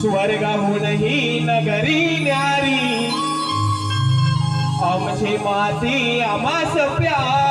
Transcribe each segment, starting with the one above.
स्वर्गहूनही नगरी न्यारी। आमची माती आमास प्यारी।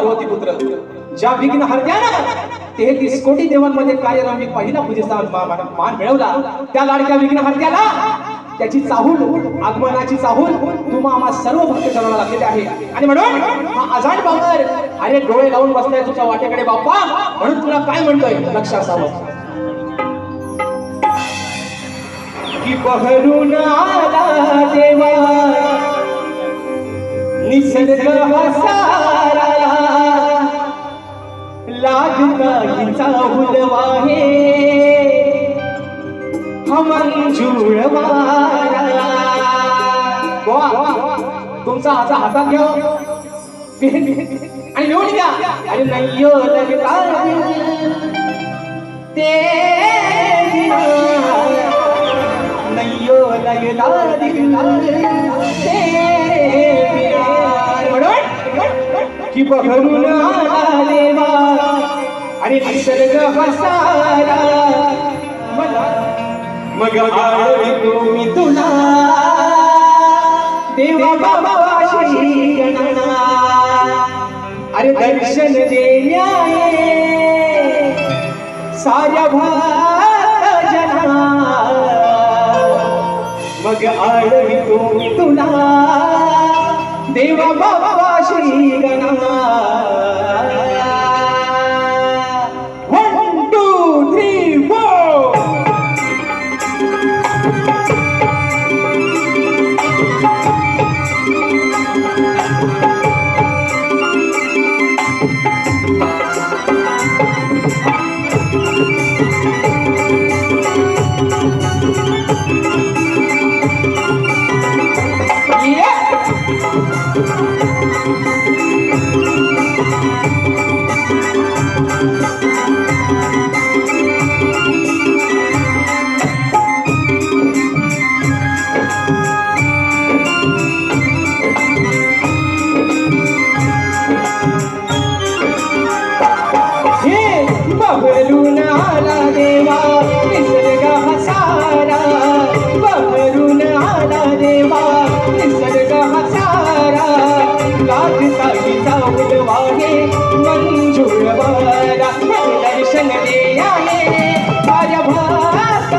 पार्वती पुत्र ज्या विघ्न हरत्यानं तेहतीस कोटी देवांमध्ये कार्यरमी पहिला पूजेचा मान मिळवला त्या लाडक्या विघ्न हरत्याला त्याची चाहूल आगमनाची चाहूल तुम्हा आम्हा सर्व भक्त जनाला लागलेले आहे. आणि म्हणून हा अजाण बाबर अरे डोळे लावून बसलाय तुझ्या वाट्याकडे बाप्पा म्हणून तुला काय म्हणतोय? लक्ष असावं. की बहरून आला देवा निसर्ग हसा हसारा लागता हिचा हुलवाहे हमंजूळ वारा गोवा तुमचा हाता हातात घ्या आणि लिहून घ्या अरे नय्यो लगता ते नय्यो लगता म्हणून की बघरून आला देवा आणि निसर्ग हसारा मला मग आळवितो मी तुला. देवा बाबा श्री गणना. अरे दर्शन देण्याये साऱ्या भात जना मग आळवितो मी तुला. देवा बाबा श्री गणना. लागता हिचा उलवाहे दर्शन देयाये साऱ्या भात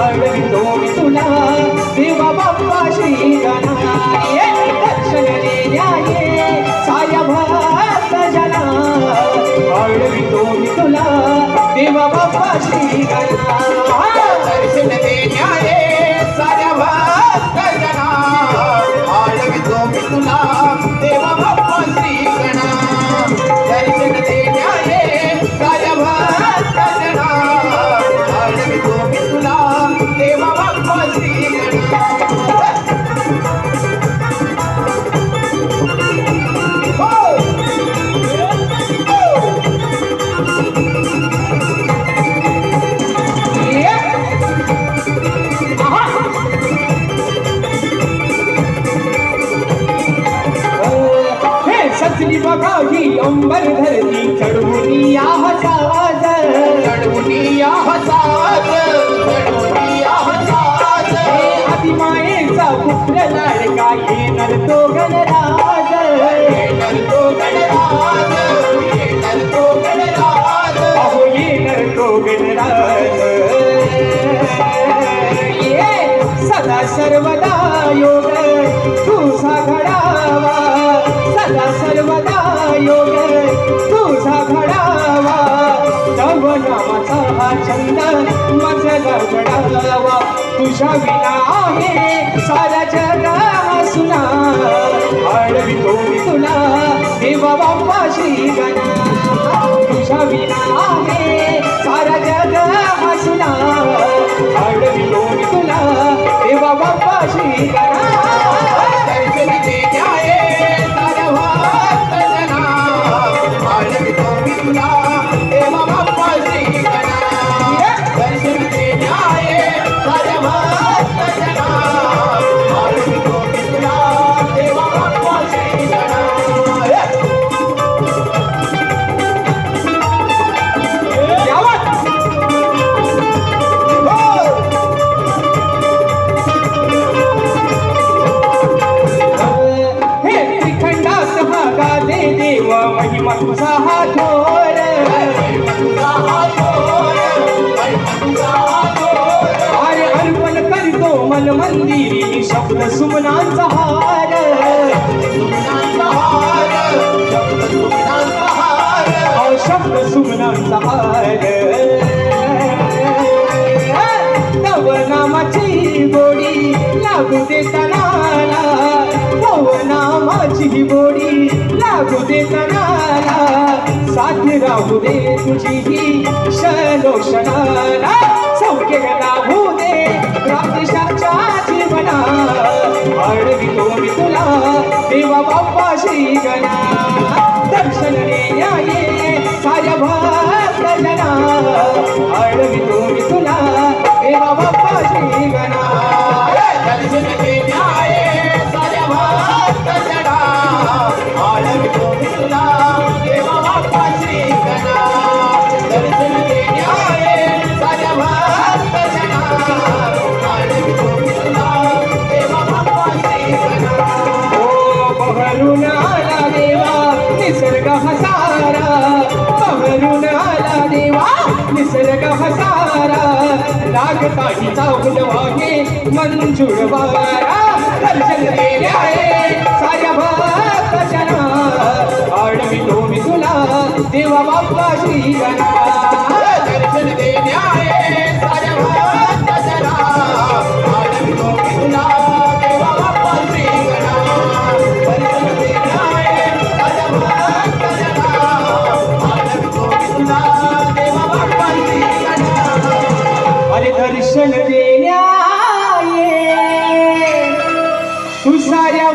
अडवितो मी तुला देवा बाप्पा श्री गणाये दर्शन देयाये साऱ्या अडवितो मी तुला देवा बाप्पा श्री गणा तो गणराज येणार तो गणराज येणार तो गणराज अहो येणार तो गणराज ये सदा सर्वदा मजला घडावा तुझ्या विना आहे साऱ्या जग सुना आळवितो मी तुला देवा बाप्पा श्री गणा. तुझ्या विना आहे साऱ्या जग हसुना आळवितो लागू दे राहू दे तुझी ही क्षणोक्षणाला सौख्य लाभू दे प्राप्तिशाच्या जीवना आडवितो मी तुला देवा बाप्पा श्री गणा. दर्शन ये लागता हिचा उलवागे मंजूर वारा दर्शन देण्याये साऱ्या भक्त आडवितो मी तुला देवा बाप्पा श्री दर्शन देण्याये तू साऱ्या